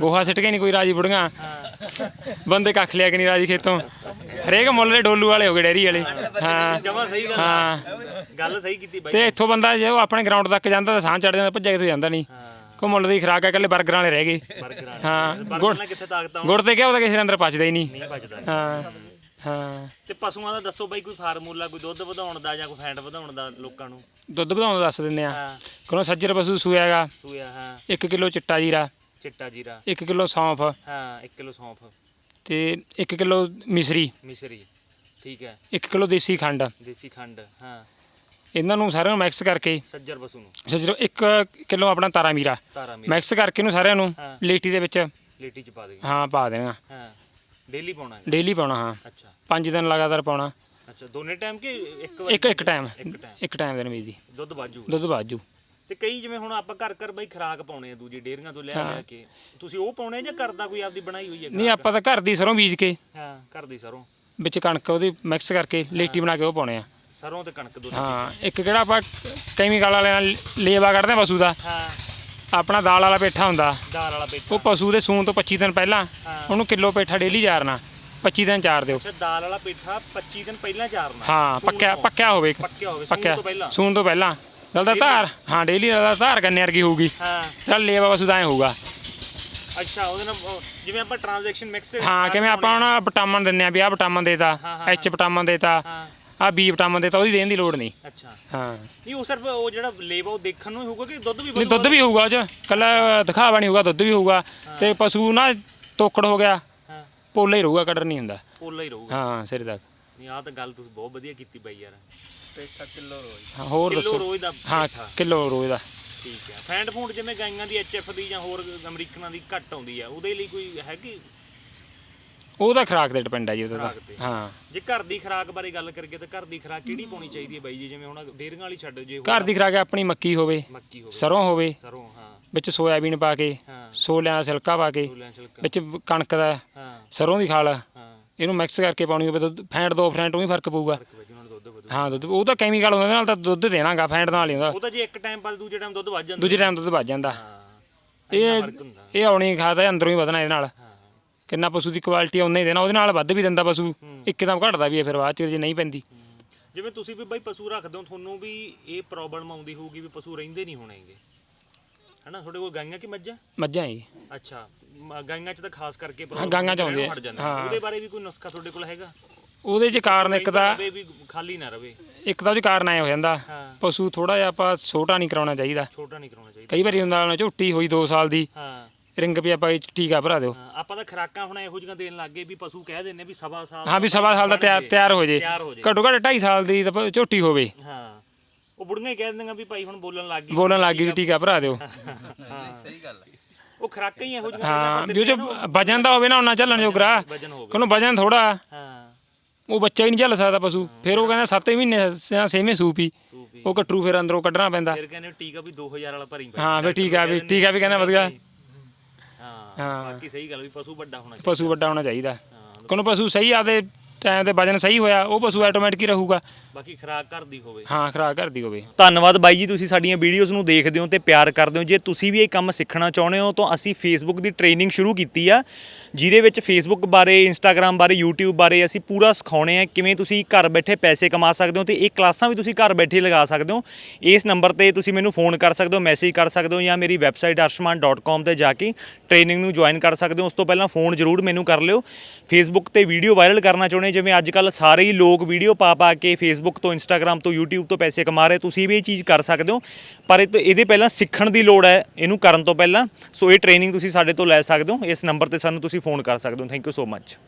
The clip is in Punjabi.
ਗੋਹਾ ਸਿੱਟ ਕੇ ਨਹੀਂ ਕੋਈ ਰਾਜੀ ਬੁੜੀਆਂ। ਬੰਦੇ ਕੱਖ ਲਿਆ ਕਿ ਨਹੀਂ ਰਾਜੀ ਖੇਤੋਂ। ਹਰੇਕ ਮੁੱਲ ਦੇ ਡੋਲੂ ਵਾਲੇ ਹੋ ਗਏ ਡੈਰੀ ਵਾਲੇ। ਹਾਂ। ਜਮਾ ਸਹੀ ਗੱਲ ਹਾਂ। ਗੱਲ ਸਹੀ ਕੀਤੀ ਬਾਈ। ਤੇ ਇੱਥੋਂ ਬੰਦਾ ਜੇ ਉਹ ਆਪਣੇ ਗਰਾਊਂਡ ਤੱਕ ਜਾਂਦਾ ਤਾਂ ਸਾਹ ਚੜ ਜਾਂਦਾ ਭੱਜਿਆ ਕਿਥੋਂ ਜਾਂਦਾ ਨਹੀਂ ਕੋ ਮੁੱਲ ਦੀ ਖਰਾਕ ਹੈ ਇਕੱਲੇ 버ਗਰਾਂ ਵਾਲੇ ਰਹਿ ਗਏ। ਬਰਗਰਾਂ ਹਾਂ। ਬਰਗਰ ਗੁੜ ਨਾਲ ਕਿੱਥੇ ਤਾਕਤ ਆਉਂ ਗੁੜ ਤੇ ਕਿਹਾ ਉਹਦਾ ਕਿਸੇ ਦੇ ਅੰਦਰ ਪਚਦਾ ਹੀ ਨਹੀਂ ਹਾਂ ਹਾਂ। ਤੇ ਪਸ਼ੂਆਂ ਦਾ ਦੱਸੋ ਬਾਈ ਕੋਈ ਫਾਰਮੂਲਾ ਕੋਈ ਦੁੱਧ ਵਧਾਉਣ ਦਾ ਜਾਂ ਕੋਈ ਫੈਟ ਵਧਾਉਣ ਦਾ ਲੋਕਾਂ ਨੂੰ? ਦੁੱਧ ਵਧਾਉਣ ਦਾ ਦੱਸ ਦਿੰਦੇ ਆ। ਕੋਲੋਂ ਸੱਜਰ ਪਸ਼ੂ ਸੂਆ ਹੈਗਾ ਸੂਇਆ ਹਾਂ। 1 ਕਿਲੋ ਚਿੱਟਾ ਜੀਰਾ। ਚਿੱਟਾ ਜੀਰਾ। 1 ਕਿਲੋ ਸੌਂਫ। ਹਾਂ 1 ਕਿਲੋ ਸੌਂਫ। ਤੇ 1 ਕਿਲੋ ਮਿਸਰੀ। ਮਿਸ਼ਰੀ ਠੀਕ ਹੈ। 1 ਕਿਲੋ ਦੇਸੀ ਖੰਡ। ਦੇਸੀ ਖੰਡ ਹਾਂ। ਇਹਨਾਂ ਨੂੰ ਸਾਰਿਆਂ ਨੂੰ ਮਿਕਸ ਕਰਕੇ ਸੱਜਰ ਪਸ਼ੂ ਨੂੰ। ਸੱਜਰੋ 1 ਕਿਲੋ ਆਪਣਾ ਤਾਰਾ ਮੀਰਾ। ਤਾਰਾ ਮੀ ਮਿਕਸ ਕਰਕੇ ਇਹਨੂੰ ਸਾਰਿਆਂ ਨੂੰ ਹਾਂ। ਲੇਟੀ ਦੇ ਵਿੱਚ। ਲੇਟੀ ਚ ਪਾ ਦੇਗੇ ਹਾਂ ਪਾ ਦੇਣਾ। ਹਾਂ। ਡੇਲੀ ਪਾਉਣਾ ਹੈ ਡੇਲੀ ਪਾਉਣਾ ਹਾਂ। ਅੱਛਾ। 5 ਦਿਨ ਲਗਾਤਾਰ ਪਾਉਣਾ। ਅੱਛਾ ਦੋਨੇ ਟਾਈਮ ਕਿ ਇੱਕ ਇੱਕ ਇੱਕ ਟਾਈਮ ਇੱਕ ਟਾਈਮ ਇੱਕ ਟਾਈਮ ਦੇ ਨਵੀਂ ਦੀ। ਦੁੱਧ ਬਾਜੂ ਦੁੱਧ ਬਾਜੂ ਤੇ ਕਈ ਜਿਵੇਂ ਹੁਣ ਆਪਾਂ ਘਰ ਘਰ ਬਈ ਖਰਾਕ ਪਾਉਣੇ ਆ ਦੂਜੀ ਡੇਅਰੀਆਂ ਤੋਂ ਲਿਆ ਲਿਆ ਕੇ। ਤੁਸੀਂ ਉਹ ਪਾਉਣੇ ਜਾਂ ਘਰ ਦਾ ਕੋਈ ਆਪਦੀ ਬਣਾਈ ਹੋਈ ਹੈ ਨਹੀਂ ਆਪਾਂ ਤਾਂ ਘਰ ਦੀ ਸਰੋਂ ਬੀਜ ਕੇ। ਹਾਂ ਘਰ ਦੀ ਸਰੋਂ। ਵਿੱਚ ਕਣਕ ਉਹਦੀ ਮਿਕਸ ਕਰਕੇ ਲੇਟੀ ਬਣਾ ਕੇ ਉਹ ਪਾਉਣੇ ਆ। ਸਰੋਂ ਤੇ ਕਣਕ ਦੁੱਧ ਹਾਂ ਇੱਕ ਕਿਹੜਾ ਆਪਾਂ ਕੈਮੀਕਲ ਵਾਲੇ ਨਾਲ ਲੇਵਾ ਕੱਢਦੇ ਆ ਪਸ਼ੂ ਦਾ। ਹਾਂ। ਆਪਣਾ ਦਾਲ ਵਾਲਾ ਪੇਠਾ ਹੁੰਦਾ। ਦਾਲ ਵਾਲਾ ਪੇਠਾ। ਉਹ ਪਸ਼ੂ ਦੇ ਸੂਣ ਤੋਂ 25 ਦਿਨ ਪਹਿਲਾਂ। ਉਹਨੂੰ ਕਿਲੋ ਪੇਠਾ ਡੇਲੀ ਚਾਰਨਾ 25 ਦਿਨ ਚਾਰ ਦਿਓ। ਅੱਛਾ ਦਾਲ ਵਾਲਾ ਪੇਠਾ 25 ਦਿਨ ਪਹਿਲਾਂ ਚਾਰਨਾ। ਹਾਂ ਪੱਕਿਆ। ਪੱਕਿਆ ਹੋਵੇ ਪੱਕਿਆ ਹੋਵੇ ਸੂਣ ਤੋਂ ਪਹਿਲਾਂ। ਸੂਣ ਤੋਂ ਪਹਿਲਾਂ। ਦਾ ਧਾਰ ਹਾਂ। ਡੇਲੀ ਦਾ ਧਾਰ ਕੰਨੇ ਵਰਗੀ ਹੋਊਗੀ। ਹਾਂ। ਚੱਲ ਲੇਵਾ ਪਸ਼ੂ ਦਾ ਐ ਹੋਊਗਾ। ਅੱਛਾ ਉਹਦੇ ਨਾਲ ਉਹ ਜਿਵੇਂ ਆਪਾਂ ਟ੍ਰਾਂਜੈਕਸ਼ਨ ਮਿਕਸ ਹਾਂ ਕਿਵੇਂ ਆਪਾਂ ਹੁਣ ਵਿਟਾਮਿਨ ਦਿੰਨੇ ਆ ਵੀ ਆਹ ਵਿਟਾਮਿਨ ਦੇਤਾ ਐਚ ਵਿਟਾਮਿਨ ਦੇਤਾ ਆ ਬੀ ਵਿਟਾਮਿਨ ਦੇਤਾ ਉਹਦੀ ਦੇਣ ਦੀ ਲੋੜ ਨਹੀਂ। ਅੱਛਾ। ਹਾਂ। ਨਹੀਂ ਉਹ ਸਿਰਫ ਉਹ ਜਿਹੜਾ ਲੇਵਾ ਉਹ ਦੇਖਣ ਨੂੰ ਹੀ ਹੋਊਗਾ ਕਿ ਦੁੱਧ ਵੀ ਨਹੀਂ ਦੁੱਧ ਵੀ ਹੋਊਗਾ ਉਹ ਚ। ਕੱਲਾ ਦਿਖਾਵਾ ਨਹੀਂ ਹੋਊਗਾ ਦੁੱਧ ਵੀ ਹੋਊਗਾ। ਤੇ ਪਸ਼ੂ ਨਾ ਤੋਕੜ ਹੋ ਗਿਆ। ਹਾਂ। ਪੋਲਾ ਹੀ ਰਹੂਗਾ ਕਟਰ ਨਹੀਂ ਹੁੰਦਾ। ਪੋਲਾ ਹੀ ਰਹੂਗਾ। ਹਾਂ ਸਿਰੇ ਤੱਕ। ਨਹੀਂ ਆਹ ਤਾਂ ਗੱਲ ਤੁਸੀਂ ਬਹੁਤ ਵਧੀਆ ਕੀਤੀ ਬਾਈ ਯਾਰ। ਹਾਂ, ਹੋਰ ਕਿਲੋ ਦੱਸੋ। ਰੋਜ਼ ਦਾ ਹਾਂ ਪੇਠਾ। ਕਿਲੋ ਰੋਜ਼ ਦਾ। ਠੀਕ ਹੈ ਫੈਂਡ ਫੂਡ ਜਿਵੇਂ ਗਾਈਆਂ ਦੀ ਐਚਐਫ ਦੀ ਜਾਂ ਹੋਰ ਅਮਰੀਕਨਾਂ ਦੀ ਘੱਟ ਆਉਂਦੀ ਆ ਉਹਦੇ ਲਈ ਕੋਈ ਹੈਗੀ? ਉਹਦਾ ਖਰਾਕ ਤੇ ਡਿਪੈਂਡ ਹੈ ਜੀ ਉਹਦਾ ਤਾਂ। ਖੁਰਾਕ ਤੇ। ਹਾਂ। ਜੇ ਘਰ ਦੀ ਖੁਰਾਕ ਬਾਰੇ ਗੱਲ ਕਰੀਏ ਤਾਂ ਘਰ ਦੀ ਖੁਰਾਕ ਕਿਹੜੀ ਪਾਉਣੀ ਚਾਹੀਦੀ ਹੈ ਬਾਈ ਜੀ? ਜਿਵੇਂ ਹੁਣ ਡੇਰੀਆਂ ਵਾਲੀ ਛੱਡ ਜੇ ਘਰ ਦੀ ਖਰਾਕ ਆਪਣੀ ਮੱਕੀ ਹੋਵੇ ਮੱਕੀ ਹੋਵੇ। ਸਰੋਂ ਹੋਵੇ ਸਰੋਂ ਹਾਂ। ਵਿੱਚ ਸੋਇਆਬੀਨ ਪਾ ਕੇ ਹਾਂ। ਸੋਲਿਆਂ ਦਾ ਸਿਲਕਾ ਪਾ ਕੇ ਛਿਲਕਾ। ਵਿੱਚ ਕਣਕ ਦਾ ਹਾਂ। ਸਰੋਂ ਦੀ ਖਾਲ ਹਾਂ। ਇਹਨੂੰ ਮਿਕਸ ਕਰਕੇ ਪਾਉਣੀ ਹੋਵੇ ਤਾਂ ਫੈਂਟ 2% ਉਹ ਵੀ ਫ਼ਰਕ ਪਊਗਾ। ਫ਼ਰਕ ਹਾਂ ਦੁੱਧ ਉਹ ਤਾਂ ਕੈਮੀਕਲ ਹੁੰਦਾ ਇਹਦੇ ਨਾਲ ਤਾਂ ਦੁੱਧ ਦੇਣਾਗਾ ਫੈਂਟ ਨਾਲ ਹੀ ਹੁੰਦਾ। ਉਹ ਤਾਂ ਜੇ ਇੱਕ ਟਾਈਮ ਬਾਅਦ ਦੂਜੇ ਟਾਈਮ ਦੁੱਧ ਵੱਜ ਜਾਂਦਾ। ਦੂਜੇ ਟਾਈਮ ਦੁੱਧ ਵੱਜ ਜਾਂਦਾ। ਹਾਂ ਇਹ ਇਹ ਆਉਣੀ ਖਾਦਾ ਅੰਦਰੋਂ ਹੀ ਵਧਣਾ ਇਹਦੇ ਨਾਲ। ਹਾਂ। ਕਿੰਨਾ ਪਸ਼ੂ ਦੀ ਕੁਆਲਿਟੀ ਉਹਨੇ ਹੀ ਦੇਣਾ ਉਹਦੇ ਨਾਲ ਵੱਧ ਵੀ ਦਿੰਦਾ ਪਸ਼ੂ। ਇੱਕਦਮ ਘਟਦਾ ਵੀ ਹੈ ਫਿਰ ਬਾਅਦ ਚ ਜੇ ਨਹੀਂ ਪੈਂਦੀ। ਜਿਵੇਂ ਤੁਸੀਂ ਵੀ ਬਾਈ ਪਸ਼ੂ ਰੱਖਦੇ ਹੋ ਤੁਹਾਨੂੰ ਵੀ ਇਹ ਪ੍ਰੋਬਲਮ ਆਉਂਦੀ ਹੋਊਗੀ ਵੀ ਪਸ਼ੂ ਰਹਿੰਦੇ ਨਹੀਂ ਹੋਣੇਗੇ ਹੈਨਾ ਤੁਹਾਡੇ ਕੋਲ ਗਾਈਆਂ ਕਿ ਮੱਝਾਂ? ਮੱਝਾਂ ਹੀ ਅੱਛਾ ਮ- ਗਾਈਆਂ 'ਚ ਤਾਂ ਖਾਸ ਕਰਕੇ ਹਾਂ, ਗਾਈਆਂ 'ਚ ਆਉਂਦੇ ਆ। ਹਟ ਜਾਂਦੇ ਹਾਂ। ਉਹਦੇ ਬਾਰੇ ਵੀ ਕੋਈ ਨੁਸਖਾ ਤੁਹਾਡੇ ਕੋਲ ਹੈਗਾ? ਉਹਦੇ ਚ ਕਾਰਨ ਇੱਕ ਤਾਂ ਰਵੇ ਵੀ ਖਾਲੀ ਨਾ ਰਵੇ। ਇੱਕ ਤਾਂ ਉਹ 'ਚ ਕਾਰਨ ਆਇਆ ਹੋ ਜਾਂਦਾ ਹਾਂ। ਪਸ਼ੂ ਥੋੜਾ ਜਿਹਾ ਆਪਾਂ ਛੋਟਾ ਨਹੀਂ ਕਰਾਉਣਾ ਚਾਹੀਦਾ। ਛੋਟਾ ਨਹੀਂ ਕਰਾਉਣਾ ਚਾਹੀਦਾ। ਕਈ ਵਾਰੀ ਹੁੰਦਾ ਨਾ ਝੋਟੀ ਹੋਈ 2 ਸਾਲ ਦੀ ਹਾਂ। ਰਿੰਗ ਵੀ ਆਪਾਂ ਇਹ 'ਚ ਟੀਕਾ ਭਰਾ ਦਿਓ। ਹਾਂ, ਆਪਾਂ ਤਾਂ ਖਰਾਕਾਂ ਹੁਣ ਇਹੋ ਜਿਹੀਆਂ ਦੇਣ ਲੱਗ ਗਏ ਵੀ ਪਸ਼ੂ ਕਹਿ ਦਿੰਨੇ ਵੀ ਸਵਾ ਸਾਲ ਹਾਂ ਵੀ ਸਵਾ ਸਾਲ ਦਾ ਤਿਆਰ ਤਿਆਰ ਹੋ ਜੇ। ਤਿਆਰ ਹੋ ਜੇ। ਘੱਟੋ ਘੱਟ 2.5 ਸਾਲ ਦੀ ਤਾਂ ਪ- ਝੋਟੀ ਹੋਵੇ। ਹਾਂ। ਉਹ ਬੁੜੀਆਂ ਹੀ ਕਹਿ ਦਿੰਦੀਆਂ ਵੀ ਭਾਈ ਹੁਣ ਬੋਲਣ ਲੱਗ ਗਈ। ਬੋਲਣ ਲੱਗ ਗਈ ਵੀ ਟੀਕਾ ਭਰਾ ਦਿਓ। ਉਹ ਖਰਾਕਾਂ ਹੀ ਇਹੋ ਜਿਹੀਆਂ ਹਾਂ ਵੀ ਉਹ ਚ ਵਜਨ ਦਾ ਹੋਵੇ ਨਾ ਉਹਨਾਂ ਚੱਲਣ ਜੋਗਰਾ। ਵਜਨ ਹੋਵੇ। ਕੋਨੂੰ ਵਜਨ ਥੋੜਾ ਹਾਂ। ਉਹ ਬੱਚਾ ਹੀ ਨਹੀਂ ਚੱਲ ਸਕਦਾ ਪਸ਼ੂ। ਫਿਰ ਉਹ ਕਹਿੰਦਾ 7 ਮਹੀਨੇ ਜਾਂ 6ਵੇਂ ਸੂਪੀ ਸੂਪੀ ਉਹ ਕਟਰੂ ਫਿਰ ਅੰਦਰੋਂ ਕੱਢਣਾ ਪੈਂਦਾ। ਫਿਰ ਕਹਿੰਦੇ ਟੀਕਾ ਵੀ 2000 ਵਾਲਾ ਭਰੀ ਹਾਂ ਫਿਰ ਟੀਕਾ ਵੀ ਟੀਕਾ ਵੀ ਕਹਿੰਦਾ ਵਧੀਆ। ਹਾਂ ਹਾਂ। ਬਾਕੀ ਸਹੀ ਗੱਲ ਵੀ ਪਸ਼ੂ ਵੱਡਾ ਹੋਣਾ ਚਾਹੀਦਾ। ਪਸ਼ੂ ਵੱਡਾ ਹੋਣਾ ਚਾਹੀਦਾ। ਕੋਨੂੰ ਪਸ਼ੂ ਸਹੀ ਆਦੇ ਟਾਈਮ ਤੇ ਵਜਨ ਸਹੀ ਹੋਇਆ ਉਹ ਪਸ਼ੂ ਆਟੋਮੈਟਿਕ ਹੀ ਰਹੂਗਾ। ਬਾਕੀ ਖਰਾਕ ਘਰ ਦੀ ਹੋਵੇ। ਹਾਂ ਖਰਾਕ ਕਰਦੀ ਹੋਵੇ। ਧੰਨਵਾਦ ਬਾਈ ਜੀ ਤੁਸੀਂ ਸਾਡੀਆਂ ਵੀਡੀਓਜ਼ ਨੂੰ ਦੇਖਦੇ ਹੋ ਤੇ ਪਿਆਰ ਕਰਦੇ ਹੋ। ਜੇ ਤੁਸੀਂ ਵੀ ਇਹ ਕੰਮ ਸਿੱਖਣਾ ਚਾਹੁੰਦੇ ਹੋ ਤਾਂ ਅਸੀਂ ਫੇਸਬੁੱਕ ਦੀ ਟ੍ਰੇਨਿੰਗ ਸ਼ੁਰੂ ਕੀਤੀ ਆ ਜਿਹਦੇ ਵਿੱਚ ਫੇਸਬੁੱਕ ਬਾਰੇ ਇੰਸਟਾਗ੍ਰam ਬਾਰੇ YouTube ਬਾਰੇ ਅਸੀਂ ਪੂਰਾ ਸਿਖਾਉਣੇ ਆ ਕਿਵੇਂ ਤੁਸੀਂ ਘਰ ਬੈਠੇ ਪੈਸੇ ਕਮਾ ਸਕਦੇ ਹੋ ਤੇ ਇਹ ਕਲਾਸਾਂ ਵੀ ਤੁਸੀਂ ਘਰ ਬੈਠੇ ਲਗਾ ਸਕਦੇ ਹੋ। ਇਸ ਨੰਬਰ ਤੇ ਤੁਸੀਂ ਮੈਨੂੰ ਫੋਨ ਕਰ ਸਕਦੇ ਹੋ ਮੈਸੇਜ ਕਰ ਸਕਦੇ ਹੋ ਜਾਂ ਮੇਰੀ ਵੈਬਸਾਈਟ arshman.com ਤੇ ਜਾ ਕੇ ਟ੍ਰੇਨਿੰਗ ਨੂੰ ਜੁਆਇਨ ਕਰ ਸਕਦੇ ਹੋ। ਉਸ ਤੋਂ ਪਹਿਲਾਂ ਫੋਨ ਜ਼ਰੂਰ ਮੈਨੂੰ ਕਰ ਲਿਓ। ਫੇਸਬੁੱਕ ਤੇ ਵੀਡੀਓ ਵਾਇਰਲ ਕਰਨਾ ਚਾਹੁੰਦੇ ਜਿਵੇਂ ਅੱਜ ਕੱਲ ਸਾਰੇ ਹੀ ਲੋਕ ਵੀਡੀਓ ਪਾ ਪਾ ਕੇ ਫੇਸਬੁੱਕ ਤੋਂ ਇੰਸਟਾਗ੍ਰam ਤੋਂ, YouTube ਤੋਂ ਪੈਸੇ ਕਮਾ ਰਹੇ, ਤੁਸੀਂ ਵੀ ਇਹ ਚੀਜ਼ ਕਰ ਸਕਦੇ ਹੋ। ਪਰ ਇਹ ਤੋਂ- ਇਹਦੇ ਪਹਿਲਾਂ ਸਿੱਖਣ ਦੀ ਲੋੜ ਹੈ, ਇਹਨੂੰ ਕਰਨ ਤੋਂ ਪਹਿਲਾਂ। ਸੋ ਇਹ ਟ੍ਰੇਨਿੰਗ ਤੁਸੀਂ ਸਾਡੇ ਤੋਂ ਲੈ ਸਕਦੇ ਹੋ, ਇਸ ਨੰਬਰ ਤੇ ਸਾਨੂੰ ਤੁਸੀਂ ਫੋਨ ਕਰ ਸਕਦੇ ਹੋ। Thank you so much